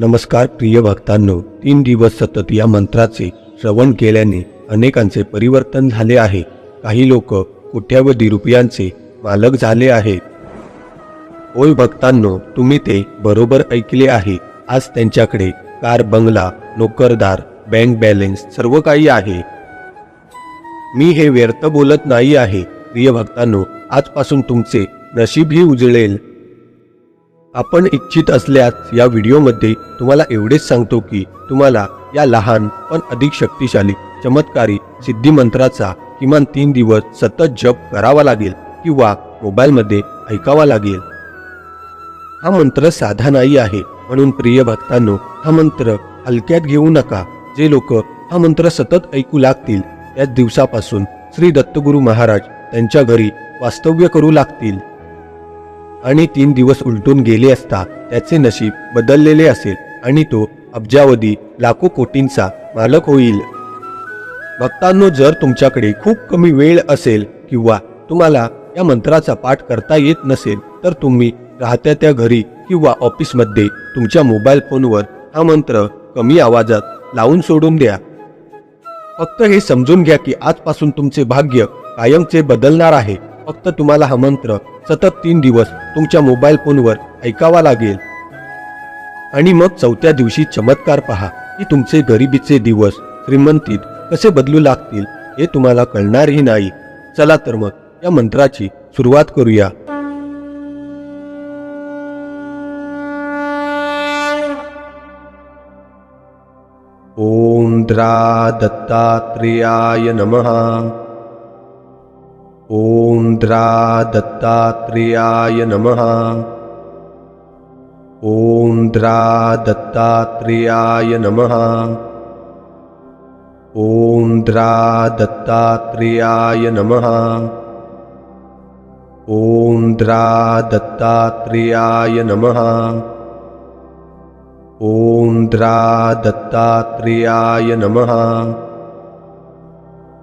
नमस्कार प्रिय भक्तांनो. तीन दिवस सतत या मंत्राचे श्रवण केल्याने अनेकांचे परिवर्तन झाले आहे. काही लोक कोट्यावधी रुपयांचे मालक झाले आहेत. होय भक्तांनो तुम्ही ते बरोबर ऐकले आहे. आज त्यांच्याकडे कार बंगला नोकरदार बँक बॅलेन्स सर्व काही आहे. मी हे व्यर्थ बोलत नाही आहे. प्रिय भक्तांनो आजपासून तुमचे नशीबही उजळेल. आपण इच्छित असल्यास या व्हिडिओमध्ये तुम्हाला एवढेच सांगतो की तुम्हाला या लहान पण अधिक शक्तिशाली चमत्कारी सिद्धी मंत्राचा किमान तीन दिवस सतत जप करावा लागेल किंवा मोबाईलमध्ये ऐकावा लागेल. हा मंत्र साधा नाही आहे म्हणून प्रिय भक्तांनो हा मंत्र हलक्यात घेऊ नका. जे लोक हा मंत्र सतत ऐकू लागतील त्याच दिवसापासून श्री दत्तगुरू महाराज त्यांच्या घरी वास्तव्य करू लागतील. आणि तीन दिवस उलटून गेले असता त्याचे नशीब बदललेले असेल आणि तो अब्जावधी लाखो कोटींचा मालक होईल. भक्तांनो जर तुमच्याकडे खूप कमी वेळ असेल किंवा तुम्हाला या मंत्राचा पाठ करता येत नसेल तर तुम्ही राहत्या त्या घरी किंवा ऑफिसमध्ये तुमच्या मोबाईल फोनवर हा मंत्र कमी आवाजात लावून सोडून द्या. फक्त हे समजून घ्या की आजपासून तुमचे भाग्य कायमचे बदलणार आहे. फक्त तुम्हाला हा मंत्र सतत तीन दिवस तुमच्या मोबाईल फोनवर ऐकावा लागेल. आणि मग चौथ्या दिवशी चमत्कार पहा की तुमचे गरिबीचे दिवस श्रीमंतीत कसे बदलू लागतील हे तुम्हाला कळणारही नाही. चला तर मग या मंत्राची सुरुवात करूया. ओम द्रा दत्तात्रेयाय नमः. ओम द्रा दत्तात्रेयाय नमः। द्रा दत्तात्रेयाय नमः। ओम द्रा दत्तात्रेयाय नमः। द्रा दत्तात्रेयाय नमः। ओम द्रा दत्तात्रेयाय नमः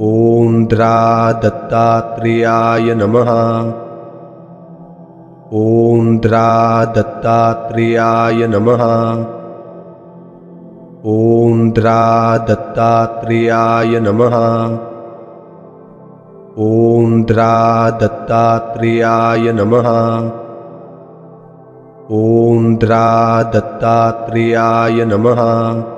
ओम द्रा दत्तात्रेयाय नमः। दत्तात्रेयाय नमः। ओम द्रा दत्तात्रेयाय नमः। ॐ द्रा दत्तात्रेयाय नमः। ॐ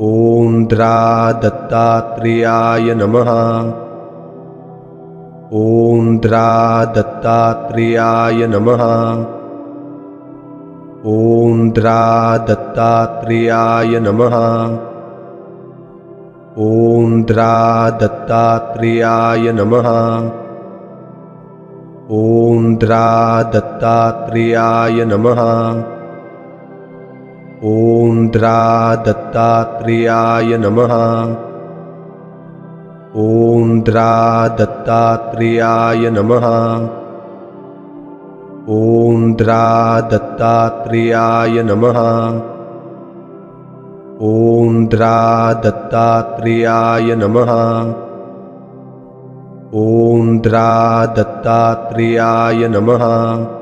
ॐ द्रा दत्तात्रेयाय नमः। ॐ द्रा दत्तात्रेयाय नमः। ॐ द्रा दत्तात्रेयाय नमः। ॐ द्रा दत्तात्रेयाय नमः। ॐ द्रा दत्तात्रेयाय नमः ॐ द्रा दत्तात्रेयाय नमः। ॐ द्रा दत्तात्रेयाय नमः। ॐ द्रा दत्तात्रेयाय नमः। ॐ द्रा दत्तात्रेयाय नमः। ॐ द्रा दत्तात्रेयाय नमः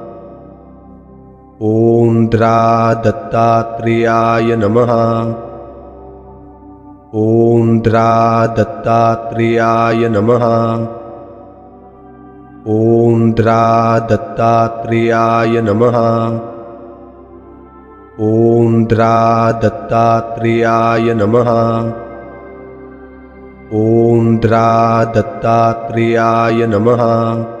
ॐ द्रा दत्तात्रेयाय नमः। ॐ द्रा दत्तात्रेयाय नमः। ॐ द्रा दत्तात्रेयाय नमः। ॐ द्रा दत्तात्रेयाय नमः। ॐ द्रा दत्तात्रेयाय नमः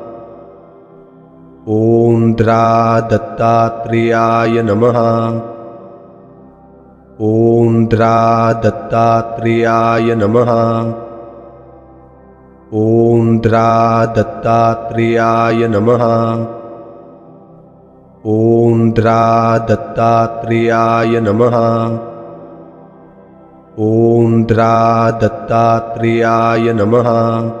ॐ द्रा दत्तात्रेयाय नमः। ॐ द्रा दत्तात्रेयाय नमः दत्तात्रेयाय नमः। ॐ दत्तात्रेयाय नमः। ॐ द्रा दत्तात्रेयाय नमः